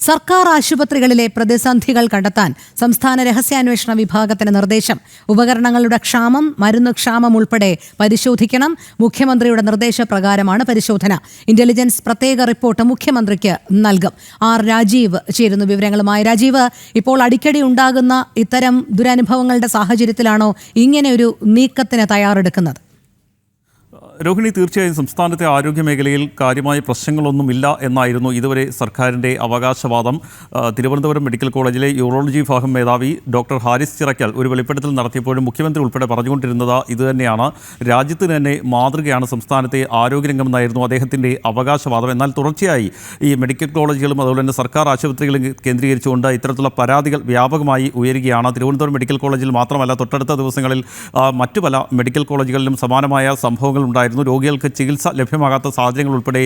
സർക്കാർ ആശുപത്രികളിലെ പ്രതിസന്ധികൾ കണ്ടെത്താൻ സംസ്ഥാന രഹസ്യാന്വേഷണ വിഭാഗത്തിന് നിർദ്ദേശം. ഉപകരണങ്ങളുടെ ക്ഷാമം മരുന്ന് ക്ഷാമം ഉൾപ്പെടെ പരിശോധിക്കണം. മുഖ്യമന്ത്രിയുടെ നിർദ്ദേശപ്രകാരമാണ് പരിശോധന. ഇന്റലിജൻസ് പ്രത്യേക റിപ്പോർട്ട് മുഖ്യമന്ത്രിക്ക് നൽകും. ആർ രാജീവ് ചേരുന്നു വിവരങ്ങളുമായി. രാജീവ് ഇപ്പോൾ അടിക്കടി ഉണ്ടാകുന്ന ഇത്തരം ദുരനുഭവങ്ങളുടെ സാഹചര്യത്തിലാണോ ഇങ്ങനെ ഒരു നീക്കത്തിന് തയ്യാറെടുക്കുന്നത്? രോഹിണി തീർച്ചയായും സംസ്ഥാനത്തെ ആരോഗ്യ മേഖലയിൽ കാര്യമായ പ്രശ്നങ്ങളൊന്നുമില്ല എന്നായിരുന്നു ഇതുവരെ സർക്കാരിന്റെ അവകാശവാദം. തിരുവനന്തപുരം മെഡിക്കൽ കോളേജിലെ യൂറോളജി വിഭാഗം മേധാവി ഡോക്ടർ ഹാരിസ് ചിറക്കൽ ഒരു വെളിപ്പെടുത്തൽ നടത്തിയപ്പോഴും മുഖ്യമന്ത്രി ഉൾപ്പെടെ പറഞ്ഞുകൊണ്ടിരുന്നത് ഇതുതന്നെയാണ്. രാജ്യത്തിന് തന്നെ മാതൃകയാണ് സംസ്ഥാനത്തെ ആരോഗ്യരംഗം എന്നായിരുന്നു അദ്ദേഹത്തിന്റെ അവകാശവാദം. എന്നാൽ തുടർച്ചയായി ഈ മെഡിക്കൽ കോളേജുകളും അതുപോലെ തന്നെ സർക്കാർ ആശുപത്രികളും കേന്ദ്രീകരിച്ചുകൊണ്ട് ഇത്തരത്തിലുള്ള പരാതികൾ വ്യാപകമായി ഉയരുകയാണ്. തിരുവനന്തപുരം മെഡിക്കൽ കോളേജിൽ മാത്രമല്ല തൊട്ടടുത്ത ദിവസങ്ങളിൽ മറ്റു പല മെഡിക്കൽ കോളേജുകളിലും സമാനമായ സംഭവങ്ങൾ ഉണ്ടായിരുന്നു രോഗികൾക്ക് ചികിത്സ ലഭ്യമാകാത്ത സാഹചര്യങ്ങൾ ഉൾപ്പെടെ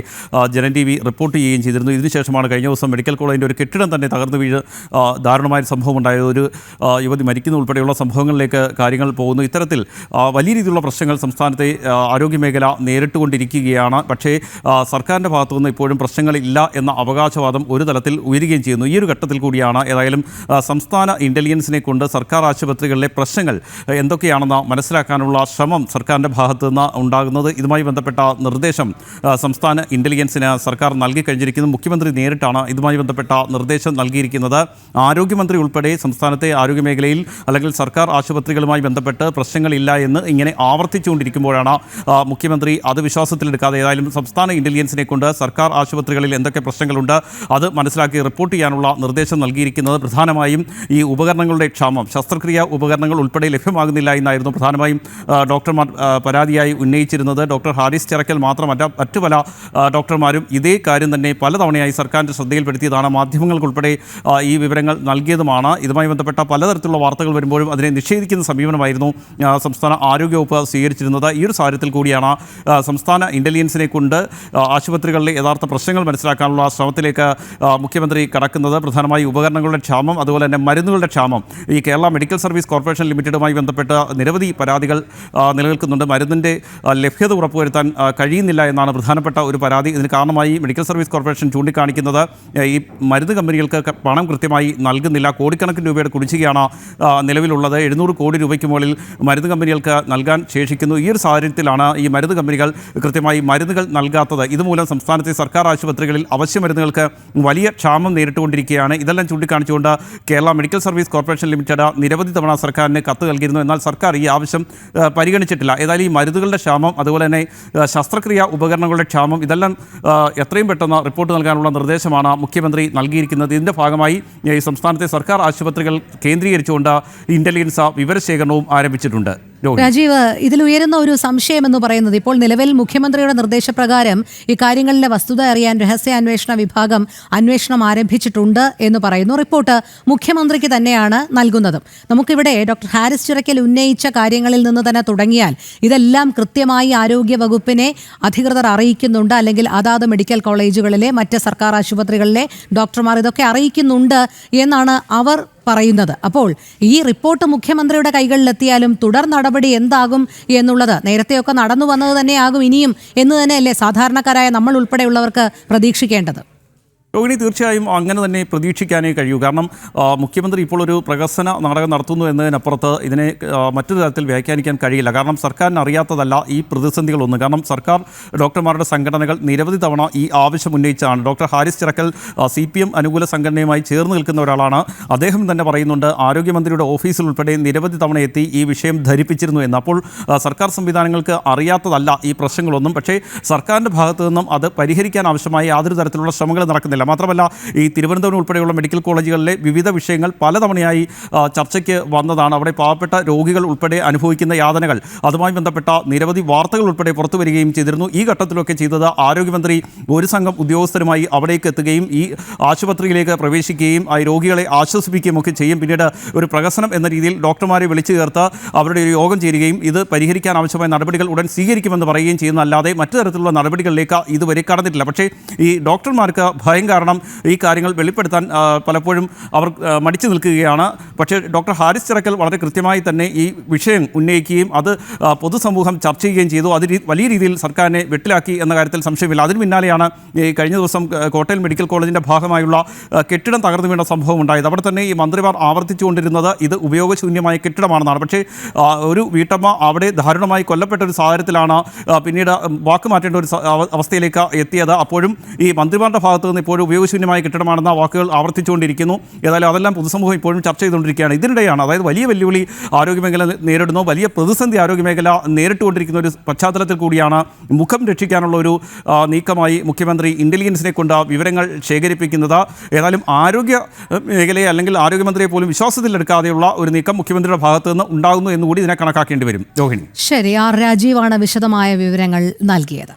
ജനൻ ടി വി റിപ്പോർട്ട് ചെയ്യുകയും ചെയ്തിരുന്നു. ഇതിനുശേഷമാണ് കഴിഞ്ഞ ദിവസം മെഡിക്കൽ കോളേജിന്റെ ഒരു കെട്ടിടം തന്നെ തകർന്നു വീഴ് ദാരുണമായ സംഭവം ഉണ്ടായത്. ഒരു യുവതി മരിക്കുന്ന ഉൾപ്പെടെയുള്ള സംഭവങ്ങളിലേക്ക് കാര്യങ്ങൾ പോകുന്നു. ഇത്തരത്തിൽ വലിയ രീതിയിലുള്ള പ്രശ്നങ്ങൾ സംസ്ഥാനത്തെ ആരോഗ്യമേഖല ആരോഗ്യ മേഖല നേരിട്ടുകൊണ്ടിരിക്കുകയാണ്. പക്ഷേ സർക്കാരിന്റെ ഭാഗത്തുനിന്ന് ഇപ്പോഴും പ്രശ്നങ്ങളില്ല എന്ന അവകാശവാദം ഒരു തലത്തിൽ ഉയരുകയും ചെയ്യുന്നു. ഈ ഒരു ഘട്ടത്തിൽ കൂടിയാണ് ഏതായാലും സംസ്ഥാന ഇന്റലിജൻസിനെ കൊണ്ട് സർക്കാർ ആശുപത്രികളിലെ പ്രശ്നങ്ങൾ എന്തൊക്കെയാണെന്ന് മനസ്സിലാക്കാനുള്ള ശ്രമം സർക്കാരിന്റെ ഭാഗത്തുനിന്ന് ഉണ്ടാകുന്നത്. ഇതുമായി ബന്ധപ്പെട്ട നിർദ്ദേശം സംസ്ഥാന ഇന്റലിജൻസിന് സർക്കാർ നൽകിക്കഴിഞ്ഞിരിക്കുന്നു മുഖ്യമന്ത്രി നേരിട്ടാണ് ഇതുമായി ബന്ധപ്പെട്ട നിർദ്ദേശം നൽകിയിരിക്കുന്നത്. ആരോഗ്യമന്ത്രി ഉൾപ്പെടെ സംസ്ഥാനത്തെ ആരോഗ്യമേഖലയിൽ അല്ലെങ്കിൽ സർക്കാർ ആശുപത്രികളുമായി ബന്ധപ്പെട്ട് പ്രശ്നങ്ങളില്ല എന്ന് ഇങ്ങനെ ആവർത്തിച്ചുകൊണ്ടിരിക്കുമ്പോഴാണ് മുഖ്യമന്ത്രി അത് വിശ്വാസത്തിലെടുക്കാതെ ഏതായാലും സംസ്ഥാന ഇന്റലിജൻസിനെ കൊണ്ട് സർക്കാർ ആശുപത്രികളിൽ എന്തൊക്കെ പ്രശ്നങ്ങളുണ്ട് അത് മനസ്സിലാക്കി റിപ്പോർട്ട് ചെയ്യാനുള്ള നിർദ്ദേശം നൽകിയിരിക്കുന്നത് പ്രധാനമായും ഈ ഉപകരണങ്ങളുടെ ക്ഷാമം ശസ്ത്രക്രിയ ഉപകരണങ്ങൾ ഉൾപ്പെടെ ലഭ്യമാകുന്നില്ല എന്നായിരുന്നു പ്രധാനമായും ഡോക്ടർമാർ പരാതിയായി ഉന്നയിച്ചിരുന്നത്. ഡോക്ടർ ഹാരിസ് ചിറക്കൽ മാത്രമല്ല മറ്റു പല ഡോക്ടർമാരും ഇതേ കാര്യം തന്നെ പലതവണയായി സർക്കാരിന്റെ ശ്രദ്ധയിൽപ്പെടുത്തിയതാണ്. മാധ്യമങ്ങൾക്കുൾപ്പെടെ ഈ വിവരങ്ങൾ നൽകിയതുമാണ്. ഇതുമായി ബന്ധപ്പെട്ട പലതരത്തിലുള്ള വാർത്തകൾ വരുമ്പോഴും അതിനെ നിഷേധിക്കുന്ന സമീപനമായിരുന്നു സംസ്ഥാന ആരോഗ്യവകുപ്പ് സ്വീകരിച്ചിരുന്നത്. ഈ ഒരു സാഹചര്യത്തിൽ കൂടിയാണ് സംസ്ഥാന ഇന്റലിജൻസിനെ കൊണ്ട് ആശുപത്രികളിലെ യഥാർത്ഥ പ്രശ്നങ്ങൾ മനസ്സിലാക്കാനുള്ള ശ്രമത്തിലേക്ക് മുഖ്യമന്ത്രി കടക്കുന്നത്. പ്രധാനമായി ഉപകരണങ്ങളുടെ ക്ഷാമം അതുപോലെ തന്നെ മരുന്നുകളുടെ ക്ഷാമം. ഈ കേരള മെഡിക്കൽ സർവീസ് കോർപ്പറേഷൻ ലിമിറ്റഡുമായി ബന്ധപ്പെട്ട നിരവധി പരാതികൾ നിലനിൽക്കുന്നുണ്ട്. മരുന്നിന്റെ ആ, ലഭ്യത ഉറപ്പുവരുത്താൻ കഴിയുന്നില്ല എന്നാണ് പ്രധാനപ്പെട്ട ഒരു പരാതി. ഇതിന് കാരണമായി മെഡിക്കൽ സർവീസ് കോർപ്പറേഷൻ ചൂണ്ടിക്കാണിക്കുന്നത് ഈ മരുന്ന് കമ്പനികൾക്ക് പണം കൃത്യമായി നൽകുന്നില്ല. കോടിക്കണക്കിന് രൂപയുടെ കുടിശ്ശികയാണ് നിലവിലുള്ളത്. എഴുന്നൂറ് കോടി രൂപയ്ക്ക് മുകളിൽ മരുന്ന് കമ്പനികൾക്ക് നൽകാൻ ശേഷിക്കുന്നു. ഈ ഒരു സാഹചര്യത്തിലാണ് ഈ മരുന്ന് കമ്പനികൾ കൃത്യമായി മരുന്നുകൾ നൽകാത്തത്. ഇതുമൂലം സംസ്ഥാനത്തെ സർക്കാർ ആശുപത്രികളിൽ അവശ്യ മരുന്നുകൾക്ക് വലിയ ക്ഷാമം നേരിട്ടുകൊണ്ടിരിക്കുകയാണ്. ഇതെല്ലാം ചൂണ്ടിക്കാണിച്ചുകൊണ്ട് Kerala medical service corporation limited നിരവധി തവണ സർക്കാരിന് കത്ത് നൽകിയിരുന്നു. എന്നാൽ സർക്കാർ ഈ ആവശ്യം പരിഗണിച്ചിട്ടില്ല. ഏതായാലും ഈ മരുന്നുകളുടെ ക്ഷാമം അതുപോലെ തന്നെ ശസ്ത്രക്രിയ ഉപകരണങ്ങളുടെ ക്ഷാമം ഇതെല്ലാം എത്രയും പെട്ടെന്ന് റിപ്പോർട്ട് നൽകാനുള്ള നിർദ്ദേശമാണ് മുഖ്യമന്ത്രി നൽകിയിരിക്കുന്നത്. ഇതിന്റെ ഭാഗമായി ഈ സംസ്ഥാനത്തെ സർക്കാർ ആശുപത്രികൾ കേന്ദ്രീകരിച്ചുകൊണ്ട് ഇന്റലിജൻസ് വിവരശേഖരണവും ആരംഭിച്ചിട്ടുണ്ട്. രാജീവ് ഇതിലുയരുന്ന ഒരു സംശയം എന്ന് പറയുന്നത് ഇപ്പോൾ നിലവിൽ മുഖ്യമന്ത്രിയുടെ നിർദ്ദേശപ്രകാരം ഇക്കാര്യങ്ങളിലെ വസ്തുത അറിയാൻ രഹസ്യാന്വേഷണ വിഭാഗം അന്വേഷണം ആരംഭിച്ചിട്ടുണ്ട് എന്ന് പറയുന്നു. റിപ്പോർട്ട് മുഖ്യമന്ത്രിക്ക് തന്നെയാണ് നൽകുന്നതും. നമുക്കിവിടെ ഡോക്ടർ ഹാരിസ് ചിറക്കൽ ഉന്നയിച്ച കാര്യങ്ങളിൽ നിന്ന് തന്നെ തുടങ്ങിയാൽ ഇതെല്ലാം കൃത്യമായി ആരോഗ്യ വകുപ്പിനെ അധികൃതർ അറിയിക്കുന്നുണ്ട്. അല്ലെങ്കിൽ അതാത് മെഡിക്കൽ കോളേജുകളിലെ മറ്റ് സർക്കാർ ആശുപത്രികളിലെ ഡോക്ടർമാർ ഇതൊക്കെ അറിയിക്കുന്നുണ്ട് എന്നാണ് അവർ പറയുന്നത്. അപ്പോൾ ഈ റിപ്പോർട്ട് മുഖ്യമന്ത്രിയുടെ കൈകളിലെത്തിയാലും തുടർ നടപടി എന്താകും എന്നുള്ളത് നേരത്തെയൊക്കെ നടന്നു വന്നത് തന്നെയാകും ഇനിയും എന്ന് തന്നെയല്ലേ സാധാരണക്കാരായ നമ്മൾ ഉൾപ്പെടെയുള്ളവർക്ക് പ്രതീക്ഷിക്കേണ്ടത്. രോഹിണി തീർച്ചയായും അങ്ങനെ തന്നെ പ്രതീക്ഷിക്കാനേ കഴിയൂ. കാരണം മുഖ്യമന്ത്രി ഇപ്പോൾ ഒരു പ്രകസന നാടകം നടത്തുന്നു എന്നതിനപ്പുറത്ത് ഇതിനെ മറ്റൊരു തരത്തിൽ വ്യാഖ്യാനിക്കാൻ കഴിയില്ല. കാരണം സർക്കാരിന് അറിയാത്തതല്ല ഈ പ്രതിസന്ധികളൊന്നും. കാരണം സർക്കാർ ഡോക്ടർമാരുടെ സംഘടനകൾ നിരവധി തവണ ഈ ആവശ്യം ഉന്നയിച്ചാണ്. Doctor Haris Chirakkal C P M അനുകൂല സംഘടനയുമായി ചേർന്ന് നിൽക്കുന്ന ഒരാളാണ്. അദ്ദേഹം തന്നെ പറയുന്നുണ്ട് ആരോഗ്യമന്ത്രിയുടെ ഓഫീസിൽ ഉൾപ്പെടെ നിരവധി തവണ എത്തി ഈ വിഷയം ധരിപ്പിച്ചിരുന്നു എന്ന്. അപ്പോൾ സർക്കാർ സംവിധാനങ്ങൾക്ക് അറിയാത്തതല്ല ഈ പ്രശ്നങ്ങളൊന്നും. പക്ഷേ സർക്കാരിന്റെ ഭാഗത്തു നിന്നും അത് പരിഹരിക്കാൻ ആവശ്യമായ യാതൊരു തരത്തിലുള്ള ശ്രമങ്ങൾ നടക്കുന്നില്ല. മാത്രമല്ല ഈ തിരുവനന്തപുരം ഉൾപ്പെടെയുള്ള മെഡിക്കൽ കോളേജുകളിലെ വിവിധ വിഷയങ്ങൾ പലതവണയായി ചർച്ചയ്ക്ക് വന്നതാണ്. അവിടെ പാവപ്പെട്ട രോഗികൾ ഉൾപ്പെടെ അനുഭവിക്കുന്ന യാതനകൾ. അതുമായി ബന്ധപ്പെട്ട നിരവധി വാർത്തകൾ ഉൾപ്പെടെ പുറത്തു വരികയും ചെയ്തിരുന്നു. ഈ ഘട്ടത്തിലൊക്കെ ചെയ്തത് ആരോഗ്യമന്ത്രി ഒരു സംഘം ഉദ്യോഗസ്ഥരുമായി അവിടേക്ക് എത്തുകയും ഈ ആശുപത്രിയിലേക്ക് പ്രവേശിക്കുകയും ആ രോഗികളെ ആശ്വസിപ്പിക്കുകയും ഒക്കെ ചെയ്യും. പിന്നീട് ഒരു പ്രകസനം എന്ന രീതിയിൽ ഡോക്ടർമാരെ വിളിച്ചു ചേർത്ത് അവരുടെ ഒരു യോഗം ചേരുകയും ഇത് പരിഹരിക്കാൻ ആവശ്യമായ നടപടികൾ ഉടൻ സ്വീകരിക്കുമെന്ന് പറയുകയും ചെയ്യുന്നതല്ലാതെ മറ്റു തരത്തിലുള്ള നടപടികളിലേക്ക് ഇതുവരെ കടന്നിട്ടില്ല. പക്ഷേ ഈ ഡോക്ടർമാർക്ക് ഭയം കാരണം ഈ കാര്യങ്ങൾ വെളിപ്പെടുത്താൻ പലപ്പോഴും അവർ മടിച്ചു നിൽക്കുകയാണ്. പക്ഷേ ഡോക്ടർ ഹാരിസ് ചിറക്കൽ വളരെ കൃത്യമായി തന്നെ ഈ വിഷയം ഉന്നയിക്കുകയും അത് പൊതുസമൂഹം ചർച്ച ചെയ്യുകയും ചെയ്തു. അത് വലിയ രീതിയിൽ സർക്കാരിനെ വെട്ടിലാക്കി എന്ന കാര്യത്തിൽ സംശയമില്ല. അതിന് പിന്നാലെയാണ് ഈ കഴിഞ്ഞ ദിവസം കോട്ടയം മെഡിക്കൽ കോളേജിന്റെ ഭാഗമായുള്ള കെട്ടിടം തകർന്നു വീണ സംഭവം ഉണ്ടായത്. അവിടെ തന്നെ ഈ മന്ത്രിമാർ ആവർത്തിച്ചുകൊണ്ടിരുന്നത് ഇത് ഉപയോഗശൂന്യമായ കെട്ടിടമാണെന്നാണ്. പക്ഷേ ഒരു വീട്ടമ്മ അവിടെ ദാരുണമായി കൊല്ലപ്പെട്ട ഒരു സാഹചര്യത്തിലാണ് പിന്നീട് വാക്ക് മാറ്റേണ്ട ഒരു അവസ്ഥയിലേക്ക് എത്തിയത്. അപ്പോഴും ഈ മന്ത്രിമാരുടെ ഭാഗത്തു നിന്ന് ഇപ്പോഴും ഉപയോഗശൂന്യമായ കെട്ടിടമാണെന്ന വാക്കുകൾ ആവർത്തിച്ചുകൊണ്ടിരിക്കുന്നു. ഏതായാലും അതെല്ലാം പൊതുസമൂഹം ഇപ്പോഴും ചർച്ച ചെയ്തുകൊണ്ടിരിക്കുകയാണ്. ഇതിനിടെയാണ് അതായത് വലിയ വെല്ലുവിളി ആരോഗ്യമേഖല നേരിടുന്നു. വലിയ പ്രതിസന്ധി ആരോഗ്യമേഖല നേരിട്ടുകൊണ്ടിരിക്കുന്ന ഒരു പശ്ചാത്തലത്തിൽ കൂടിയാണ് മുഖം രക്ഷിക്കാനുള്ള ഒരു നീക്കമായി മുഖ്യമന്ത്രി ഇന്റലിജൻസിനെ കൊണ്ട് വിവരങ്ങൾ ശേഖരിപ്പിക്കുന്നത്. ഏതായാലും ആരോഗ്യ മേഖലയെ അല്ലെങ്കിൽ ആരോഗ്യമന്ത്രിയെ പോലും വിശ്വാസത്തിലെടുക്കാതെയുള്ള ഒരു നീക്കം മുഖ്യമന്ത്രിയുടെ ഭാഗത്ത് നിന്ന് ഉണ്ടാകുന്നു എന്നുകൂടി ഇതിനെ കണക്കാക്കേണ്ടി വരും. രോഹിണി. ശരി ആർ രാജീവാണ് വിശദമായ വിവരങ്ങൾ നൽകിയത്.